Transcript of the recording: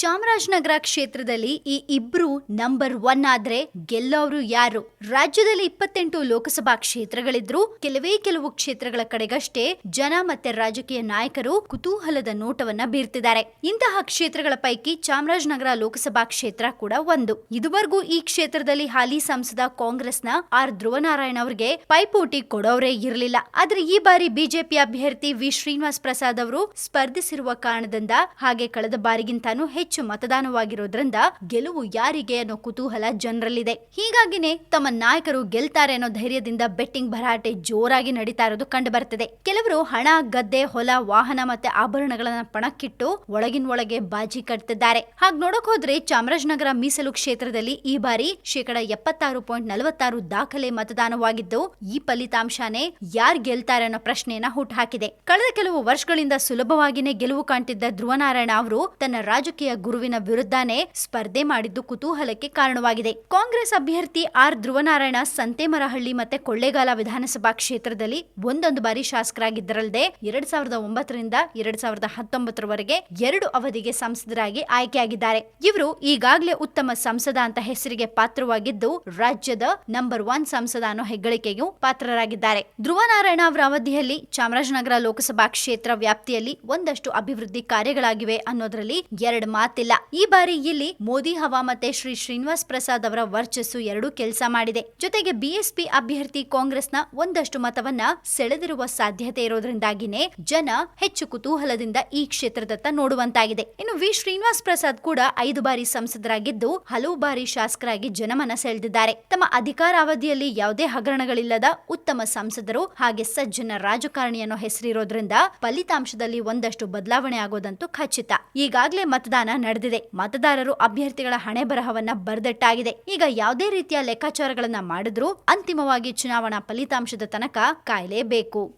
ಚಾಮರಾಜನಗರ ಕ್ಷೇತ್ರದಲ್ಲಿ ಈ ಇಬ್ರು ನಂಬರ್ ಒನ್ ಆದ್ರೆ ಗೆಲ್ಲೋರು ಯಾರು? ರಾಜ್ಯದಲ್ಲಿ ಇಪ್ಪತ್ತೆಂಟು ಲೋಕಸಭಾ ಕ್ಷೇತ್ರಗಳಿದ್ರು. ಕೆಲವೇ ಕೆಲವು ಕ್ಷೇತ್ರಗಳ ಕಡೆಗಷ್ಟೇ ಜನ ಮತ್ತೆ ರಾಜಕೀಯ ನಾಯಕರು ಕುತೂಹಲದ ನೋಟವನ್ನ ಬೀರ್ತಿದ್ದಾರೆ. ಇಂತಹ ಕ್ಷೇತ್ರಗಳ ಪೈಕಿ ಚಾಮರಾಜನಗರ ಲೋಕಸಭಾ ಕ್ಷೇತ್ರ ಕೂಡ ಒಂದು. ಇದುವರೆಗೂ ಈ ಕ್ಷೇತ್ರದಲ್ಲಿ ಹಾಲಿ ಸಂಸದ ಕಾಂಗ್ರೆಸ್ನ ಆರ್ ಧ್ರುವನಾರಾಯಣ ಅವರಿಗೆ ಪೈಪೋಟಿ ಕೊಡೋರೇ ಇರಲಿಲ್ಲ. ಆದ್ರೆ ಈ ಬಾರಿ ಬಿಜೆಪಿ ಅಭ್ಯರ್ಥಿ ವಿ ಶ್ರೀನಿವಾಸ್ ಪ್ರಸಾದ್ ಅವರು ಸ್ಪರ್ಧಿಸಿರುವ ಕಾರಣದಿಂದ ಹಾಗೆ ಕಳೆದ ಬಾರಿಗಿಂತಾನೂ ಮತದಾನವಾಗಿರೋದ್ರಿಂದ ಗೆಲುವು ಯಾರಿಗೆ ಅನ್ನೋ ಕುತೂಹಲ ಜನರಲ್ಲಿದೆ. ಹೀಗಾಗಿನೇ ತಮ್ಮ ನಾಯಕರು ಗೆಲ್ತಾರೆ ಅನ್ನೋ ಧೈರ್ಯದಿಂದ ಬೆಟ್ಟಿಂಗ್ ಭರಾಟೆ ಜೋರಾಗಿ ನಡೀತಾ ಇರೋದು ಕಂಡು ಬರ್ತಿದೆ ಕೆಲವರು ಹಣ, ಗದ್ದೆ, ಹೊಲ, ವಾಹನ ಮತ್ತೆ ಆಭರಣಗಳನ್ನ ಪಣಕ್ಕಿಟ್ಟು ಒಳಗಿನ ಒಳಗೆ ಬಾಜಿ ಕಟ್ತಿದ್ದಾರೆ. ಹಾಗ್ ನೋಡಕ್ ಹೋದ್ರೆ ಚಾಮರಾಜನಗರ ಮೀಸಲು ಕ್ಷೇತ್ರದಲ್ಲಿ ಈ ಬಾರಿ ಶೇಕಡ ಎಪ್ಪತ್ತಾರು ಪಾಯಿಂಟ್ ನಲವತ್ತಾರು ದಾಖಲೆ ಮತದಾನವಾಗಿದ್ದು, ಈ ಫಲಿತಾಂಶನೇ ಯಾರ್ ಗೆಲ್ತಾರೆ ಅನ್ನೋ ಪ್ರಶ್ನೆಯನ್ನ ಹುಟ್ಟುಹಾಕಿದೆ ಕಳೆದ ಕೆಲವು ವರ್ಷಗಳಿಂದ ಸುಲಭವಾಗಿನೇ ಗೆಲುವು ಕಾಣ್ತಿದ್ದ ಧ್ರುವನಾರಾಯಣ ಅವರು ತನ್ನ ರಾಜಕೀಯ ಗುರುವಿನ ವಿರುದ್ಧನೇ ಸ್ಪರ್ಧೆ ಮಾಡಿದ್ದು ಕುತೂಹಲಕ್ಕೆ ಕಾರಣವಾಗಿದೆ. ಕಾಂಗ್ರೆಸ್ ಅಭ್ಯರ್ಥಿ ಆರ್ ಧ್ರುವನಾರಾಯಣ ಸಂತೇಮರಹಳ್ಳಿ ಮತ್ತೆ ಕೊಳ್ಳೇಗಾಲ ವಿಧಾನಸಭಾ ಕ್ಷೇತ್ರದಲ್ಲಿ ಒಂದೊಂದು ಬಾರಿ ಶಾಸಕರಾಗಿದ್ದರಲ್ಲದೆ ಎರಡ್ ಸಾವಿರದ ಒಂಬತ್ತರಿಂದ ಎರಡ್ ಸಾವಿರದ ಹತ್ತೊಂಬತ್ತರವರೆಗೆ ಎರಡು ಅವಧಿಗೆ ಸಂಸದರಾಗಿ ಆಯ್ಕೆಯಾಗಿದ್ದಾರೆ. ಇವರು ಈಗಾಗಲೇ ಉತ್ತಮ ಸಂಸದ ಅಂತ ಹೆಸರಿಗೆ ಪಾತ್ರವಾಗಿದ್ದು ರಾಜ್ಯದ ನಂಬರ್ ಒನ್ ಸಂಸದ ಅನ್ನೋ ಹೆಗ್ಗಳಿಕೆಗೂ ಪಾತ್ರರಾಗಿದ್ದಾರೆ. ಧ್ರುವನಾರಾಯಣ ಅವರ ಅವಧಿಯಲ್ಲಿ ಚಾಮರಾಜನಗರ ಲೋಕಸಭಾ ಕ್ಷೇತ್ರ ವ್ಯಾಪ್ತಿಯಲ್ಲಿ ಒಂದಷ್ಟು ಅಭಿವೃದ್ಧಿ ಕಾರ್ಯಗಳಾಗಿವೆ ಅನ್ನೋದ್ರಲ್ಲಿ ಎರಡು at ಈ ಬಾರಿ ಇಲ್ಲಿ ಮೋದಿ ಹವಾ ಮತ್ತೆ ಶ್ರೀ ಶ್ರೀನಿವಾಸ್ ಪ್ರಸಾದ್ ಅವರ ವರ್ಚಸ್ಸು ಎರಡೂ ಕೆಲಸ ಮಾಡಿದೆ. ಜೊತೆಗೆ ಬಿಎಸ್ಪಿ ಅಭ್ಯರ್ಥಿ ಕಾಂಗ್ರೆಸ್ನ ಒಂದಷ್ಟು ಮತವನ್ನ ಸೆಳೆದಿರುವ ಸಾಧ್ಯತೆ ಇರೋದ್ರಿಂದಾಗಿನೇ ಜನ ಹೆಚ್ಚು ಕುತೂಹಲದಿಂದ ಈ ಕ್ಷೇತ್ರದತ್ತ ನೋಡುವಂತಾಗಿದೆ. ಇನ್ನು ವಿ ಶ್ರೀನಿವಾಸ್ ಪ್ರಸಾದ್ ಕೂಡ ಐದು ಬಾರಿ ಸಂಸದರಾಗಿದ್ದು ಹಲವು ಬಾರಿ ಶಾಸಕರಾಗಿ ಜನಮನ ಸೆಳೆದಿದ್ದಾರೆ. ತಮ್ಮ ಅಧಿಕಾರಾವಧಿಯಲ್ಲಿ ಯಾವುದೇ ಹಗರಣಗಳಿಲ್ಲದ ಉತ್ತಮ ಸಂಸದರು ಹಾಗೆ ಸಜ್ಜನ ರಾಜಕಾರಣಿಯನ್ನು ಹೆಸರಿರೋದ್ರಿಂದ ಫಲಿತಾಂಶದಲ್ಲಿ ಒಂದಷ್ಟು ಬದಲಾವಣೆ ಆಗೋದಂತೂ ಖಚಿತ. ಈಗಾಗಲೇ ಮತದಾನ ನಡೆದಿದೆ. ಮತದಾರರು ಅಭ್ಯರ್ಥಿಗಳ ಹಣೆ ಬರಹವನ್ನ ಬರ್ದಟ್ಟಾಗಿದೆ. ಈಗ ಯಾವುದೇ ರೀತಿಯ ಲೆಕ್ಕಾಚಾರಗಳನ್ನ ಮಾಡಿದ್ರೂ ಅಂತಿಮವಾಗಿ ಚುನಾವಣಾ ಫಲಿತಾಂಶದ ತನಕ ಕಾಯಲೇಬೇಕು.